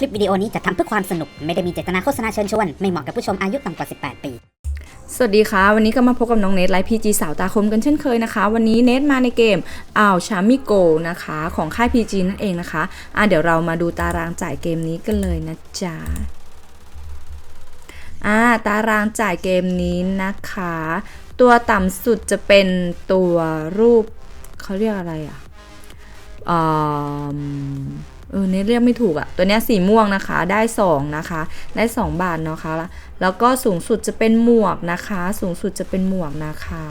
คลิปวิดีโอนี้จะทำเพื่อความสนุก ไม่ได้มีเจตนาโฆษณาเชิญชวน ไม่เหมาะกับผู้ชมอายุต่ำกว่า 18 ปี สวัสดีค่ะ วันนี้ก็มาพบกับน้องเนทไลฟ์พีจีสาวตาคมกันเช่นเคยนะคะ วันนี้เนทมาในเกมอ้าวชามิโกนะคะ ของค่าย PG นั่นเองนะคะอะเดี๋ยวเรามาดูตารางจ่ายเกมนี้กันเลยนะจ๊ะอ่าตารางจ่ายเกมนี้นะคะ ตัวต่ำสุดจะเป็นตัวรูปเขาเรียกอะไรอะอ่า เออเนทเรียกไม่ถูกอะตัวเนี้ยสีม่วงนะคะได้2นะคะได้ 2 บาทเนาะคะแล้วก็สูงสุดจะเป็นหมวกนะคะ สูงสุดจะเป็นหมวกนะคะ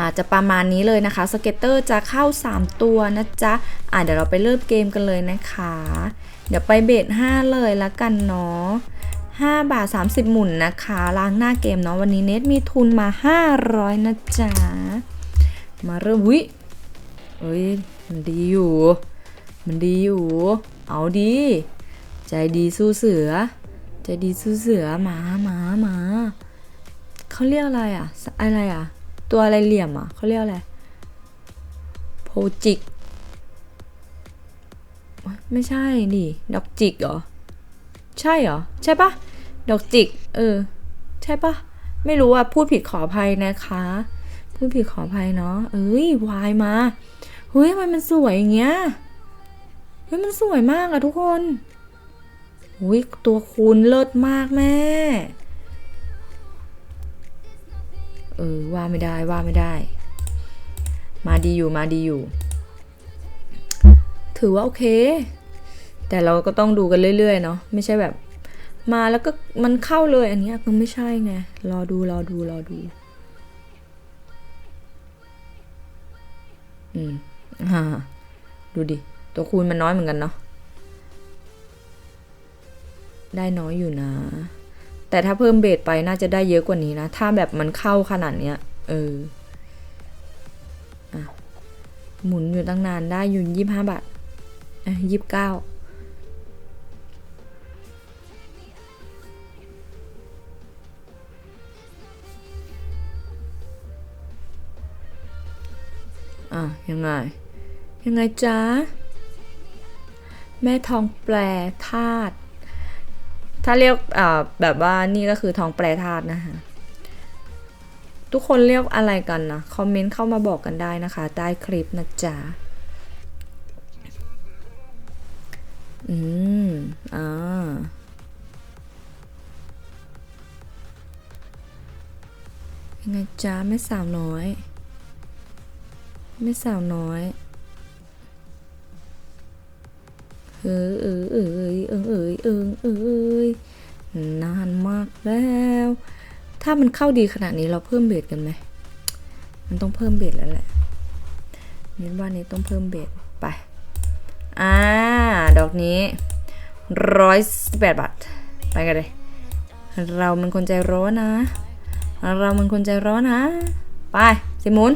อาจจะประมาณนี้เลยนะคะสเก็ตเตอร์จะเข้า 3 ตัวนะจ๊ะอะเดี๋ยวเราไปเริ่มเกมกันเลยนะคะ เดี๋ยวไปเบท5เลยละกันเนาะ5บาท 30 หมุนนะคะ ล้างหน้าเกมเนาะวันนี้เน็ตมีทุนมา 500 นะจ๊ะ มาเริ่มวิเอ้ยดีอยู่ มันดีอยู่ เอาดี ใจดีสู้เสือ ใจดีสู้เสือหมาหมาหมาเขาเรียกอะไรอะ อะไรอะ ตัวอะไรเหลี่ยมอะเขาเรียกอะไร โพจิก ไม่ใช่ดิ ดอกจิกเหรอ ใช่เหรอ ใช่ปะดอกจิก เออ ใช่ปะไม่รู้อะ พูดผิดขออภัยนะคะ พูดผิดขออภัยเนาะ เอ้ยวายมา เฮ้ยทำไมมันสวยอย่างเงี้ย เฮ้ยมันสวยมากอะทุกคนอุ้ยตัวคูณเลิศมากแม่ เออว่าไม่ได้ว่าไม่ได้ มาดีอยู่มาดีอยู่ ถือว่าโอเค แต่เราก็ต้องดูกันเรื่อย ๆ เนาะไม่ใช่แบบ มาแล้วก็มันเข้าเลยอันนี้ก็ไม่ใช่ไง รอดูรอดูรอดู อืมฮ่าดูดิ ตัวคูณมันน้อยเหมือนกันเนาะได้น้อยอยู่นะ แต่ถ้าเพิ่มเบสไปน่าจะได้เยอะกว่านี้นะ ถ้าแบบมันเข้าขนาดเนี้ย เอออะหมุนอยู่ตั้งนานได้อยู่ยี่ห้าบาทอะยี่สิบเก้าอะยังไง ยังไงจ๊ะ แม่ทองแปลธาตุถ้าเรียกแบบว่านี่ก็คือทองแปลธาตุนะคะทุกคนเรียกอะไรกันนะคอมเมนต์เข้ามาบอกกันได้นะคะ ใต้คลิปนะจ๊ะอืมอ่ายังไงจ๊ะแม่สาวน้อย แม่สาวน้อย เออเออเออเออเออเออเออเออนานมากแล้ว ถ้ามันเข้าดีขนาดนี้เราเพิ่มเบสกันไหมมันต้องเพิ่มเบสแล้วแหละเน้นว่านี้ต้องเพิ่มเบสไปอ่าดอกนี้ร้อยสิบแปดบาทไปกันเลยเรามันคนใจร้อนนะ เรามันคนใจร้อนนะ ไปสิมุน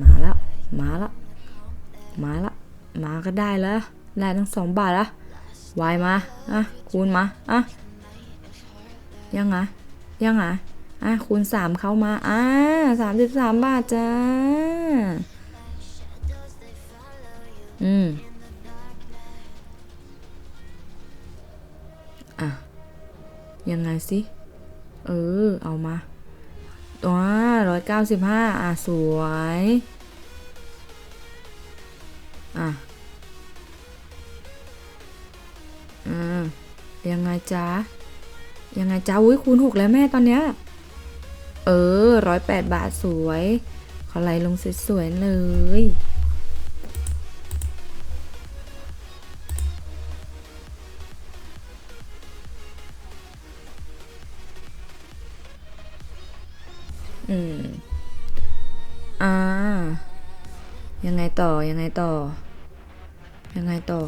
มาแล้ว มาแล้ว มาแล้ว มาก็ได้แล้วได้ทั้งสองบาทล้ววายมา อะ คูณมา อะ ยังไงยังไงอะ คูณสามเข้ามา อะสามสิบสามบาทจ้า อืม อะ ยังไงสิ เออ เอามาตัวร้อยเก้าสิบห้าอะ สวย อะอืมยังไงจ๊ะ ยังไงจ๊ะอุ้ยคูณหกแล้วแม่ตอนเนี้ย เออร้อยแปดบาทสวย ขอไหลลงสวยๆเลยอืม อ่า ยังไงต่อ ยังไงต่อ ยังไงต่อ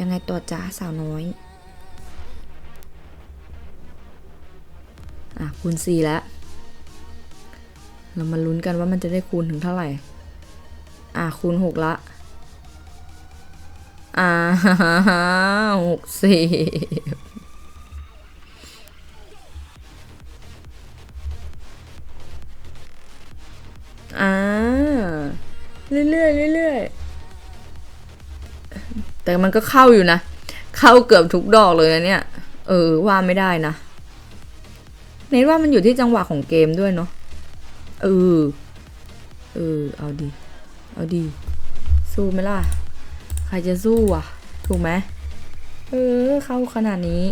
ยังไงต่อจ้าสาวน้อย อะ คูณสี่แล้ว เรามาลุ้นกันว่ามันจะได้คูณถึงเท่าไหร่ อะ คูณหกละ อ่าหกสี่อ่า เรื่อยๆเรื่อยๆ แต่มันก็เข้าอยู่นะ เข้าเกือบทุกดอกเลยนะเนี่ย เออว่าไม่ได้นะเน้นว่ามันอยู่ที่จังหวะของเกมด้วยเนาะเออ เออ เอาดี เอาดี สู้ไหมล่ะ ใครจะสู้อะ ถูกไหมเออ เข้าขนาดนี้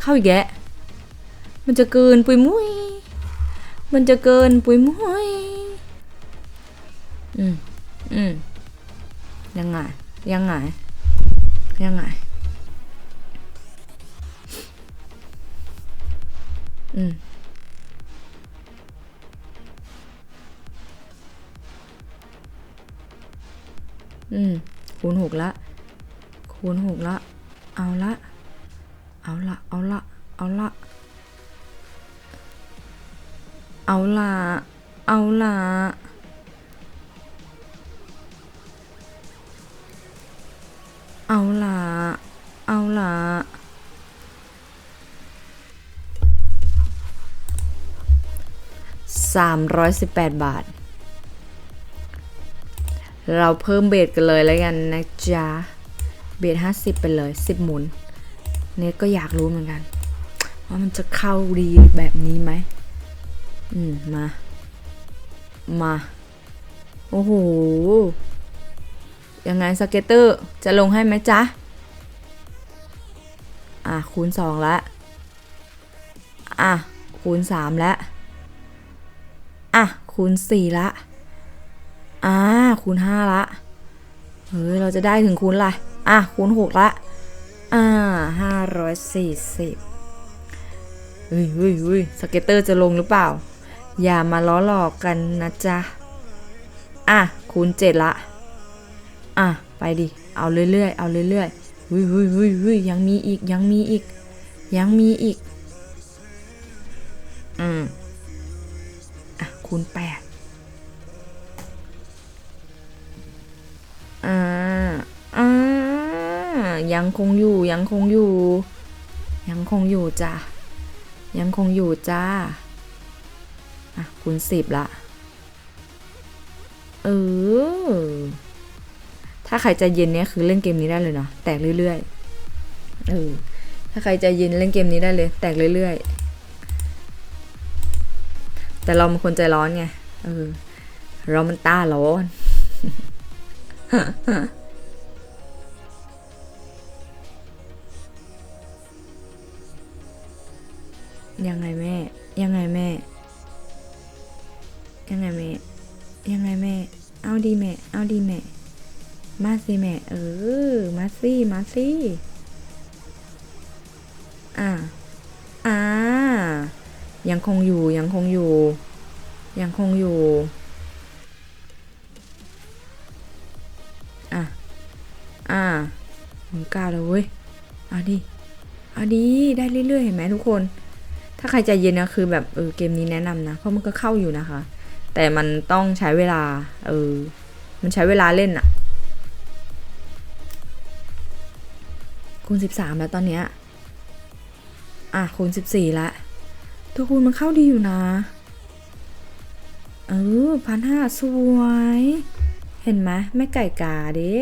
เข้าอีกแยะมันจะเกินปุยมุ้ย มันจะเกินปุยมุ้ย อืม อืม ยังไง ยังไง ยังไง อืม อืม คูณหกละ คูณหกละ เอาละ เอาละ เอาละ เอาละ เอาละ เอาละ เอาละเอาละสามร้อยสิบแปดบาท เราเพิ่มเบสกันเลยแล้วกันนะจ๊ะ เบสห้าสิบไปเลยสิบหมุน เนทก็อยากรู้เหมือนกัน ว่ามันจะเข้าดีแบบนี้ไหม อืม มา มา โอ้โห ยังไงสเก็ตเตอร์จะลงให้ไหมจ๊ะ อะ คูณสองละ อะ คูณสามละ อะ คูณสี่ละ อ่า คูณห้าละ เฮ้ย เราจะได้ถึงคูณอะไร อะ คูณหกละ อ่าห้าร้อยสี่สิบเฮ้ยเฮ้ยเฮ้ยสเก็ตเตอร์จะลงหรือเปล่า อย่ามาล้อหลอกกันนะจ๊ะ อะ คูณเจ็ดละ อะไปดิ เอาเรื่อยๆ เอาเรื่อยๆวิววิววิววิวยังมีอีก ยังมีอีก ยังมีอีก อืม อะ คูณแปดอ่า อ่า ยังคงอยู่ ยังคงอยู่ ยังคงอยู่จ้ะ ยังคงอยู่จ้า อะ คูณสิบละ เออ ถ้าใครใจเย็นเนี่ยคือเล่นเกมนี้ได้เลยเนาะแตกเรื่อยๆเออถ้าใครใจเย็นเล่นเกมนี้ได้เลย แตกเรื่อยๆ แต่เราเป็นคนใจร้อนไงเออเรามันตาร้อนยังไงแม่ ยังไงแม่ ยังไงแม่ ยังไงแม่ เอาดีแม่ เอาดีแม่ มาสิแม่ เออ มาสิมาสิอ่า อ่า ยังคงอยู่ ยังคงอยู่ ยังคงอยู่ อะ อ่าหมุนก้าแล้วเว้ยเอาดิเอาดีได้เรื่อยๆ เห็นไหมทุกคน ถ้าใครใจเย็นนะคือแบบเออเกมนี้แนะนำนะ เพราะมันก็เข้าอยู่นะคะ แต่มันต้องใช้เวลา เออ มันใช้เวลาเล่นอะ คูณสิบสามแล้วตอนเนี้ย อะคูณสิบสี่ละตัวคูณมันเข้าดีอยู่นะ เออพันห้าสวย เห็นไหมไม่ไก่กาเด้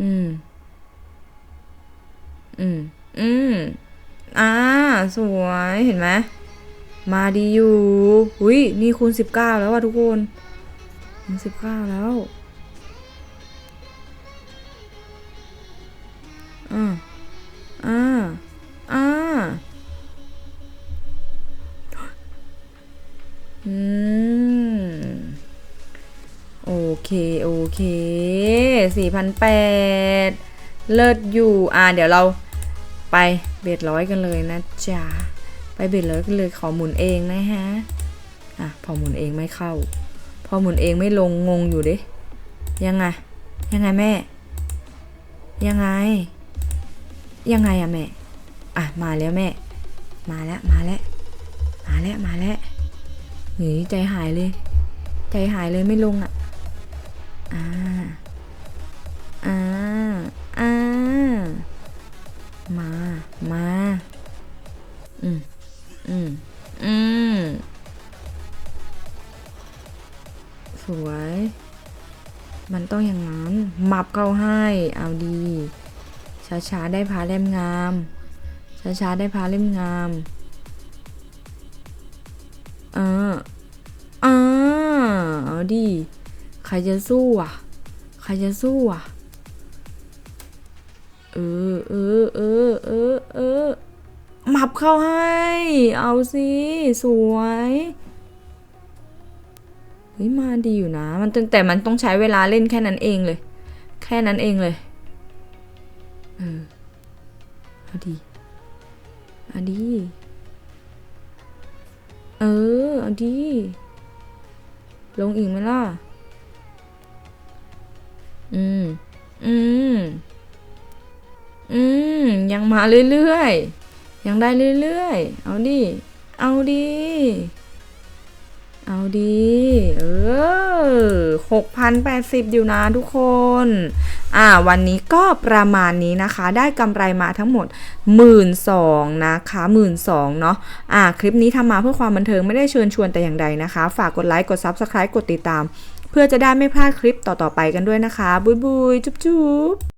อืม อืม อืม อ่า สวย เห็นไหม มาดีอยู่ อุ้ยนี่คูณสิบเก้าแล้วว่ะทุกคน คูณสิบเก้าแล้ว อ่า อ่า อ่า อืม โอเค โอเค สี่พันแปด เลิศอยู่ อ่า เดี๋ยวเราไปเบ็ดร้อยกันเลยนะจ๊ะ ไปเบ็ดร้อยกันเลยขอหมุนเองนะฮะ อะ พอหมุนเองไม่เข้า พอหมุนเองไม่ลงงงอยู่ด้ยังไง ยังไงแม่ ยังไง ยังไงอะแม่ อะมาแล้วแม่ มาแล้วมาแล้วมาแล้วมาแล้วหนีใจหายเลย ใจหายเลยไม่ลงอะอ่าอ่าอ่ามา มา อืม อืม อืม สวต้องอย่างนั้น มับเข้าให้ เอาดี ช้าๆ ได้พาเล่มงาม ช้าๆ ได้พาเล่มงาม เอออ่าเอาดี ใครจะสู้อะ ใครจะสู้อะ เออเออเออเออเออมับเข้าให้ เอาสิ สวย เฮ้ยมาดีอยู่นะ มันแต่มันต้องใช้เวลาเล่นแค่นั้นเองเลย แค่นั้นเองเลย เออเอาดีเอาดี เออเอาดี ลงอีกไหมล่ะ อืม อืม อืม ยังมาเรื่อยๆ ยังได้เรื่อยๆ เอาดิ เอาดี เอาดี เออหกพันแปดสิบอยู่นะทุกคน อ่า วันนี้ก็ประมาณนี้นะคะ ได้กำไรมาทั้งหมดหมื่นสองนะคะหมื่นสองเนาะ อ่า คลิปนี้ทำมาเพื่อความบันเทิงไม่ได้เชิญชวนแต่อย่างใดนะคะ ฝากกดไลค์ กด Subscribe กดติดตาม เพื่อจะได้ไม่พลาดคลิปต่อๆไปกันด้วยนะคะ บุยบุยจุ๊บจุ๊บ